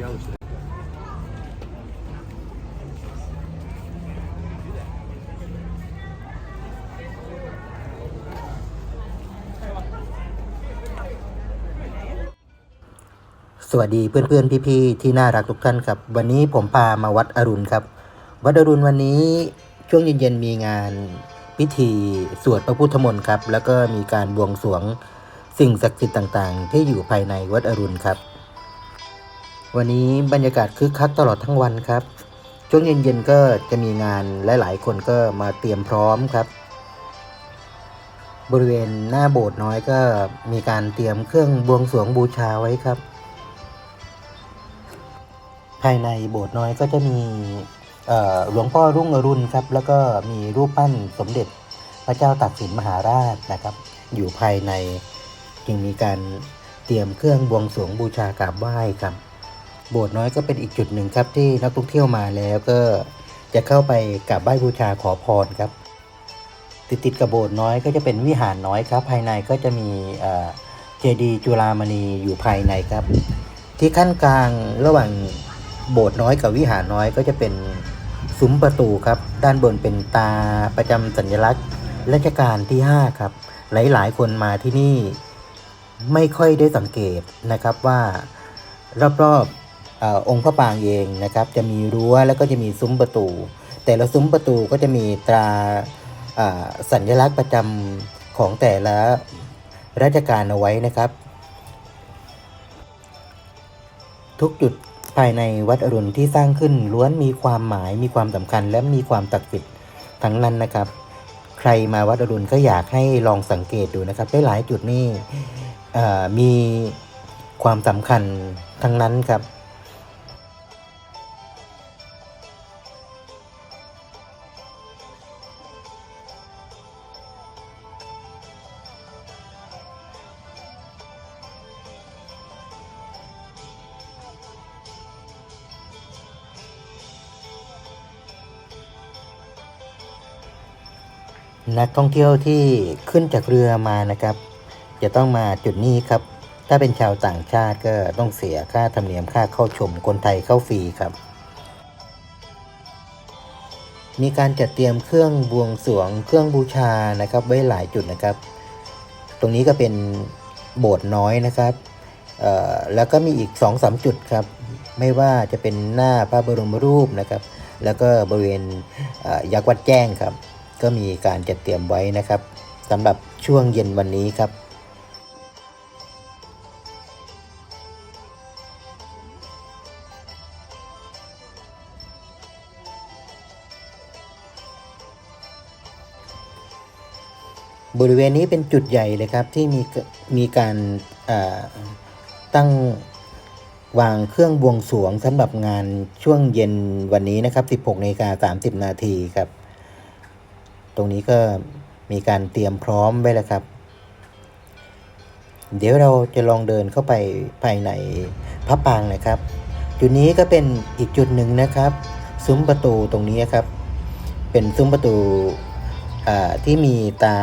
iyi alıştı. สวัสดีเพื่อนๆพี่ๆที่น่ารักทุกท่านครับ วันนี้ผมพามาวัดอรุณครับ วัดอรุณวันนี้ช่วงเย็นๆมีงานพิธีสวดพระพุทธมนต์ครับ แล้วก็มีการบวงสรวงสิ่งศักดิ์สิทธิ์ต่างๆ ที่อยู่ภายในวัดอรุณครับ วันนี้บรรยากาศคึกคักตลอดทั้งวันครับ ช่วงเย็นๆก็จะมีงานหลายคนก็มาเตรียมพร้อมครับ บริเวณหน้าโบสถ์น้อยก็มีการเตรียมเครื่องบวงสรวงบูชาไว้ครับ ภายในโบสถ์น้อยก็จะมีหลวงพ่อรุ่งอรุณครับ แล้วก็มีรูปปั้นสมเด็จพระเจ้าตากสินมหาราชนะครับ อยู่ภายในจึงมีการเตรียมเครื่องบวงสรวงบูชากราบไหว้ครับ โบสถ์น้อยก็เป็นอีกจุดหนึ่งครับที่นักท่องเที่ยวมาแล้วก็จะเข้าไปกราบไหว้บูชาขอพรครับ ติดติดกับโบสถ์น้อยก็จะเป็นวิหารน้อยครับ ภายในก็จะมีเอ่อเจดีย์จุฬามณีอยู่ภายในครับ ที่ขั้นกลางระหว่างโบสถ์น้อยกับวิหารน้อยก็จะเป็นซุ้มประตูครับ ด้านบนเป็นตาประจำสัญลักษณ์รัชกาลที่ 5 ครับ หลายๆ คนมาที่นี่ไม่ค่อยได้สังเกตนะครับว่ารอบๆ อองค์พระปรางเองนะครับ จะมีรั้วแล้วก็จะมีซุ้มประตู แต่ละซุ้มประตูก็จะมีตราสัญลักษณ์ประจำของแต่ละราชการเอาไว้นะครับ ทุกจุดภายในวัดอรุณที่สร้างขึ้นล้วนมีความหมายมีความสำคัญและมีความศักดิ์สิทธิ์ทั้งนั้นนะครับ ใครมาวัดอรุณก็อยากให้ลองสังเกตดูนะครับได้หลายจุดนี่มีความสำคัญทั้งนั้นครับ นักท่องเที่ยวที่ขึ้นจากเรือมานะครับ จะต้องมาจุดนี้ครับ ถ้าเป็นชาวต่างชาติก็ต้องเสียค่าธรรมเนียมค่าเข้าชมคนไทยเข้าฟรีครับ มีการจัดเตรียมเครื่องบวงสรวงเครื่องบูชานะครับ ไว้หลายจุดนะครับ ตรงนี้ก็เป็นโบสถ์น้อยนะครับแล้วก็มีอีก2อสจุดครับ ไม่ว่าจะเป็นหน้าพระบรมรูปนะครับ แล้วก็บริเวณยักษ์วัดแจ้งครับ ก็มีการจัดเตรียมไว้นะครับสำหรับช่วงเย็นวันนี้ครับ บริเวณนี้เป็นจุดใหญ่เลยครับที่มีมีการตั้งวางเครื่องบวงสรวงสำหรับงานช่วงเย็นวันนี้นะครับ 16นาฬิกา30 นาทีครับ รงนี้ก็มีการเตรียมพร้อมไว้แล้วครับ เดี๋ยวเราจะลองเดินเข้าไปภายในพระปรางนะครับ จุดนี้ก็เป็นอีกจุดหนึ่งนะครับ ซุ้มประตูตรงนี้ครับ เป็นซุ้มประตูที่มีตา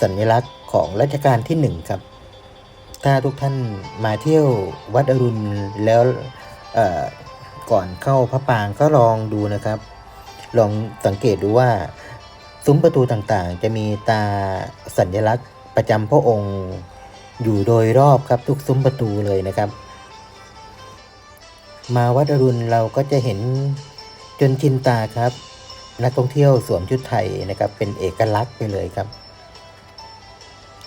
สัญลักษณ์ของรัชกาลที่หนึ่งครับ ถ้าทุกท่านมาเที่ยววัดอรุณแล้วก่อนเข้าพระปรางก็ลองดูนะครับ ลองสังเกตดูว่า ซุ้มประตูต่างๆ จะมีตาสัญลักษณ์ประจำพระองค์ อยู่โดยรอบครับทุกซุ้มประตูเลยนะครับ มาวัดอรุณเราก็จะเห็นจนชินตาครับ นักท่องเที่ยวสวมชุดไทยนะครับ เป็นเอกลักษณ์ไปเลยครับ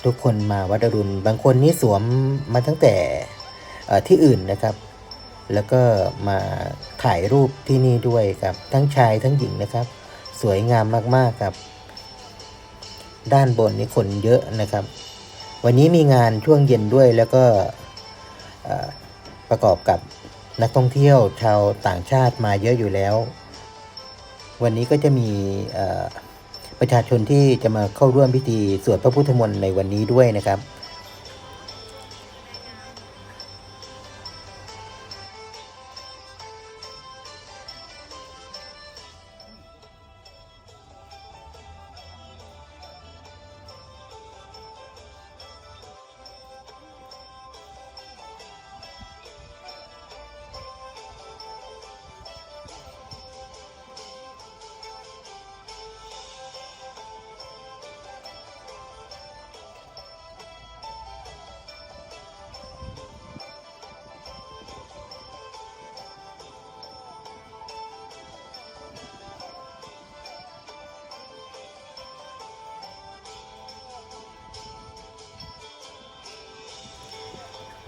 ทุกคนมาวัดอรุณ บางคนนี่สวมมาตั้งแต่ที่อื่นนะครับ แล้วก็มาถ่ายรูปที่นี่ด้วยครับ ทั้งชายทั้งหญิงนะครับ สวยงามมากๆครับ ด้านบนนี่คนเยอะนะครับ วันนี้มีงานช่วงเย็นด้วยแล้วก็ประกอบกับนักท่องเที่ยวชาวต่างชาติมาเยอะอยู่แล้ว วันนี้ก็จะมีประชาชนที่จะมาเข้าร่วมพิธีสวดพระพุทธมนต์ในวันนี้ด้วยนะครับ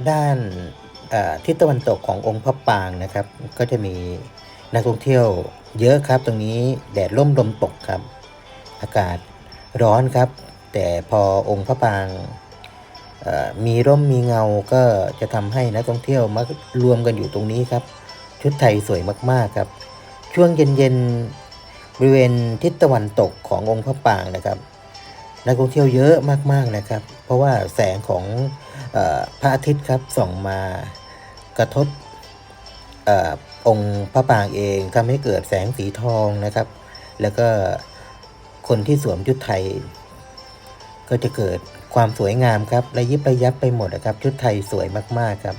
ด้านเอ่อทิศตะวันตกขององค์พระปางนะครับ ก็จะมีนักท่องเที่ยวเยอะครับ ตรงนี้แดดร่มลมตกครับ อากาศร้อนครับ แต่พอองค์พระปางมีร่มมีเงาก็จะทำให้นักท่องเที่ยวมารวมกันอยู่ตรงนี้ครับ ชุดไทยสวยมากๆครับ ช่วงเย็นๆบริเวณทิศตะวันตกขององค์พระปางนะครับ นักท่องเที่ยวเยอะมากๆนะครับ เพราะว่าแสงของ พระอาทิตย์ครับส่องมากระทบออองค์พระปางเองทำให้เกิดแสงสีทองนะครับ แล้วก็คนที่สวมชุดไทย ก็จะเกิดความสวยงามครับระยิบระยับไปหมดนะครับ ชุดไทยสวยมากๆครับ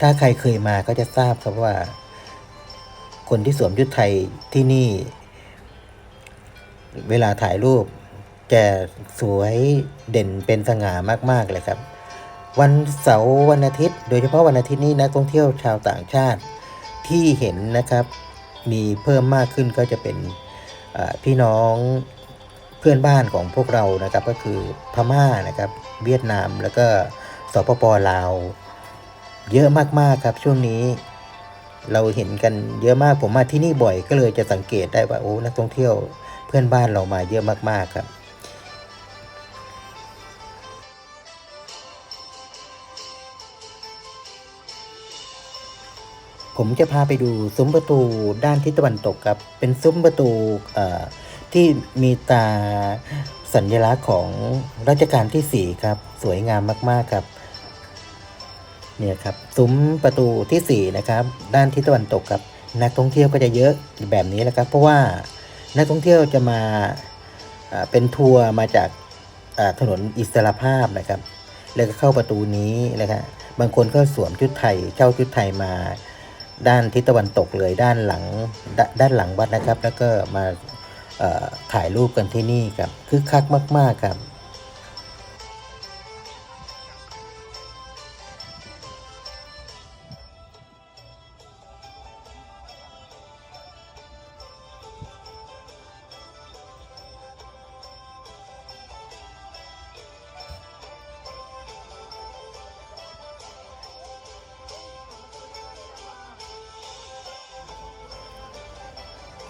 ถ้าใครเคยมาก็จะทราบครับว่า คนที่สวมชุดไทยที่นี่ เวลาถ่ายรูปจะสวยเด่นเป็นสง่ามากๆเลยครับ วันเสาร์วันอาทิตย์ โดยเฉพาะวันอาทิตย์นี้นักท่องเที่ยวชาวต่างชาติที่เห็นนะครับมีเพิ่มมากขึ้นก็จะเป็นพี่น้องเพื่อนบ้านของพวกเรานะครับ ก็คือพม่านะครับ เวียดนามแล้วก็สปปลาว เยอะมากๆครับช่วงนี้เราเห็นกันเยอะมากผมมาที่นี่บ่อยก็เลยจะสังเกตได้ว่าโอ้นักท่องเที่ยวเพื่อนบ้านเรามาเยอะมากๆครับ ผมจะพาไปดูซุ้มประตูด้านทิศตะวันตกครับ เป็นซุ้มประตูที่มีตาสัญลักษณ์ของรัชกาลที่ 4 ครับ สวยงามมาก ๆ ครับ เนี่ยครับ ซุ้มประตูที่ 4 นะครับ ด้านทิศตะวันตกครับ นักท่องเที่ยวก็จะเยอะแบบนี้แหละครับ เพราะว่านักท่องเที่ยวจะมาเป็นทัวร์มาจากถนนอิสรภาพนะครับ แล้วก็เข้าประตูนี้นะครับบางคนก็สวมชุดไทยเช่าชุดไทยมา ด้านทิศตะวันตกเลยด้านหลังดด้านหลังวัดนะครับ แล้วก็มาถ่ายรูปกันที่นี่ครับคึกคักมาก ๆ ครับ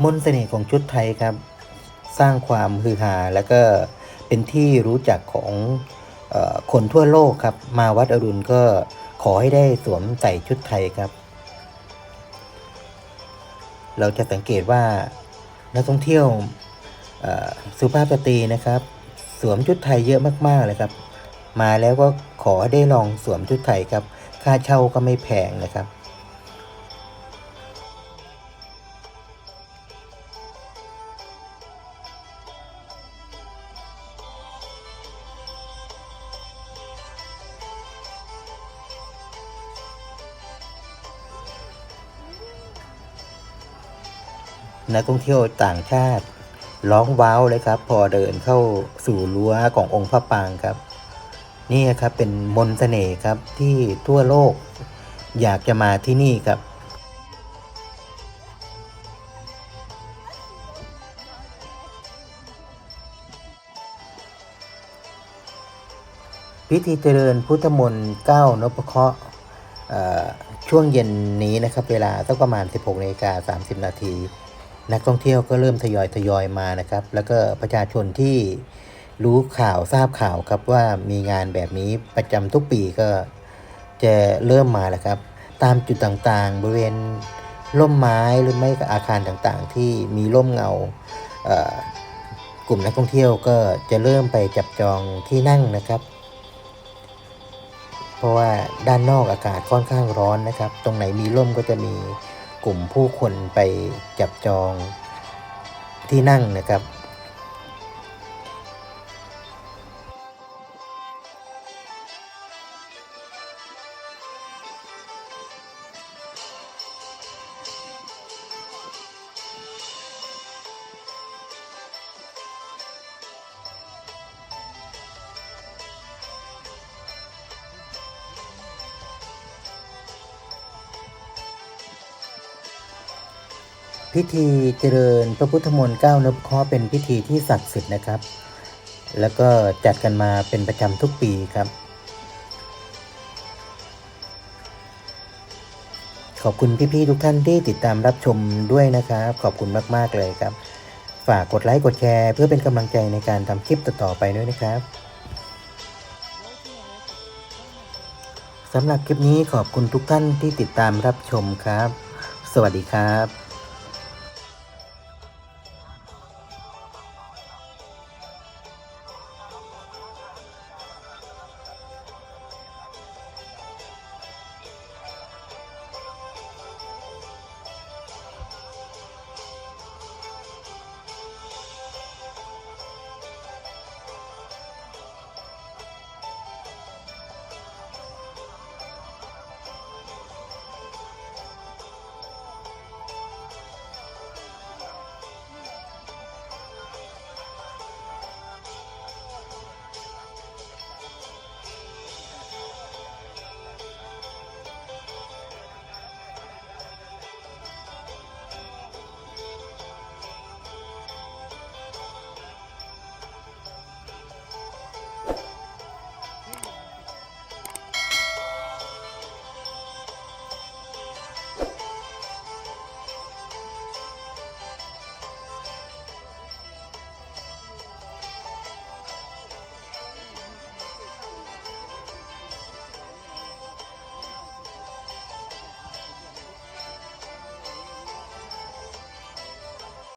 มนต์เสน่ห์ของชุดไทยครับ สร้างความฮือฮาแล้วก็เป็นที่รู้จักของออคนทั่วโลกครับ มาวัดอรุณก็ขอให้ได้สวมใส่ชุดไทยครับ เราจะสังเกตว่านักท่องเที่ยวสุภาพสตรีนะครับ สวมชุดไทยเยอะมากๆเลยครับ มาแล้วก็ขอได้ลองสวมชุดไทยครับ ค่าเช่าก็ไม่แพงนะครับ นักท่องเที่ยวต่างชาติ ร้องว้าวเลยครับ พอเดินเข้าสู่รั้วขององค์พระปางครับ นี่ครับเป็นมนต์เสน่ห์ครับที่ทั่วโลกอยากจะมาที่นี่ครับพิธีเจริญพุทธมนต์เก้านพเคราะห์เอ่อช่วงเย็นนี้นะครับ เวลาสักประมาณ 16นาฬิกา30 นาที นักท่องเที่ยวก็เริ่มทยอยทยอยมานะครับ แล้วก็ประชาชนที่รู้ข่าวทราบข่าวครับว่ามีงานแบบนี้ประจำทุกปีก็จะเริ่มมาแล้วครับ ตามจุดต่างๆ บริเวณร่มไม้หรือไม่ก็อาคารต่างๆ ที่มีร่มเงาเอ่อกลุ่มนักท่องเที่ยวก็จะเริ่มไปจับจองที่นั่งนะครับ เพราะว่าด้านนอกอากาศค่อนข้างร้อนนะครับ ตรงไหนมีร่มก็จะมี กลุ่มผู้คนไปจับจองที่นั่งนะครับ พิธีเจริญพระพุทธมนต์เก้านพเคราะห์เป็นพิธีที่ศักดิ์สิทธิ์นะครับ แล้วก็จัดกันมาเป็นประจำทุกปีครับ ขอบคุณพี่ๆทุกท่านที่ติดตามรับชมด้วยนะครับ ขอบคุณมากๆเลยครับ ฝากกดไลค์กดแชร์ เพื่อเป็นกำลังใจในการทำคลิปต่อๆไปด้วยนะครับสำหรับคลิปนี้ขอบคุณทุกท่านที่ติดตามรับชมครับ สวัสดีครับ